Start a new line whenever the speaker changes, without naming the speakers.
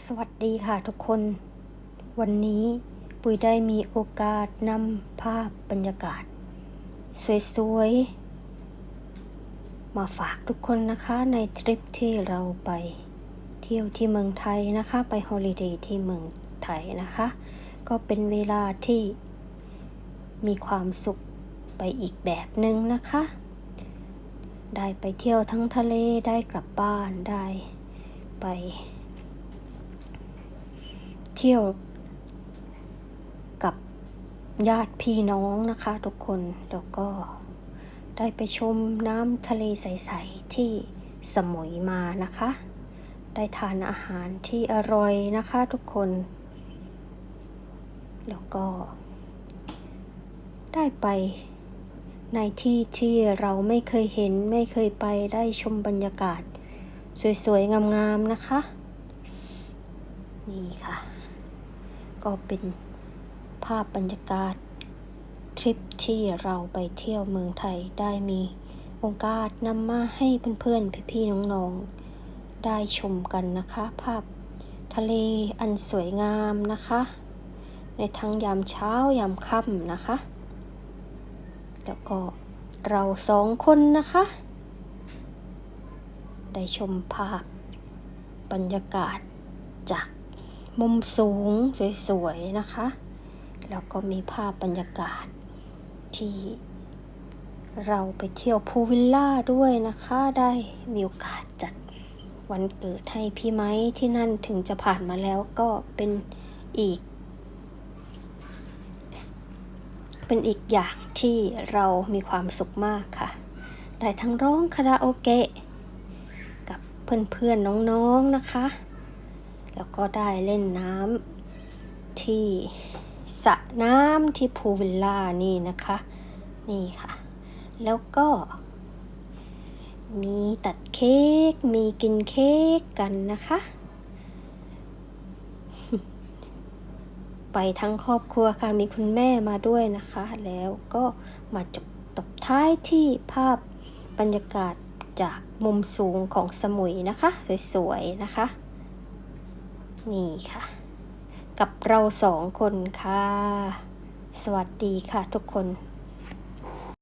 สวัสดีค่ะทุกคน วันนี้ปุยได้มีโอกาสนำภาพบรรยากาศ สวยๆ มาฝากทุกคนนะคะในทริปที่เราไปเที่ยวที่เมืองไทยนะคะ ไปฮอลิเดย์ที่เมืองไทยนะคะ ก็เป็นเวลาที่มีความสุขไปอีกแบบหนึ่งนะคะ ได้ไปเที่ยวทั้งทะเลได้กลับบ้านได้ไป เที่ยวกับญาติพี่น้องนะคะทุกคน แล้วก็ได้ไปชมน้ำทะเลใส ๆ ที่สมุยมานะคะ ได้ทานอาหารที่อร่อยนะคะทุกคน แล้วก็ ได้ไปในที่ที่เราไม่เคยเห็นไม่เคยไปได้ชมบรรยากาศ สวย ๆ งาม ๆ นะคะ นี่ค่ะ ก็เป็นภาพบรรยากาศ ทริปที่เราไปเที่ยวเมืองไทยได้มีโอกาสนำมาให้เพื่อนๆ พี่ๆ น้องๆ ได้ชมกันนะคะ ภาพทะเลอันสวยงามนะคะ ในทั้งยามเช้ายามค่ำนะคะ แล้วก็เราสองคนนะคะ ได้ชมภาพบรรยากาศจาก มุมสูงสวยๆนะคะ แล้วก็มีภาพบรรยากาศที่เราไปเที่ยวพูลวิลล่าด้วยนะคะ ได้มีโอกาสจัดวันเกิดให้พี่ไม้ที่นั่นถึงจะผ่านมาแล้วก็เป็นอีก เป็นอีกอย่างที่เรามีความสุขมากค่ะ ได้ทั้งร้องคาราโอเกะ กับเพื่อนๆน้องๆนะคะ แล้วก็ได้เล่นน้ำที่สระน้ำที่พูลวิลล่านี่นะคะ นี่ค่ะ แล้วก็ มีตัดเค้ก มีกินเค้กกันนะคะ ไปทั้งครอบครัวค่ะ มีคุณแม่มาด้วยนะคะ แล้วก็มาจบตบท้ายที่ภาพบรรยากาศจากมุมสูงของสมุยนะคะ สวยๆนะคะ นี่ค่ะ กับเราสองคนค่ะ สวัสดีค่ะทุกคน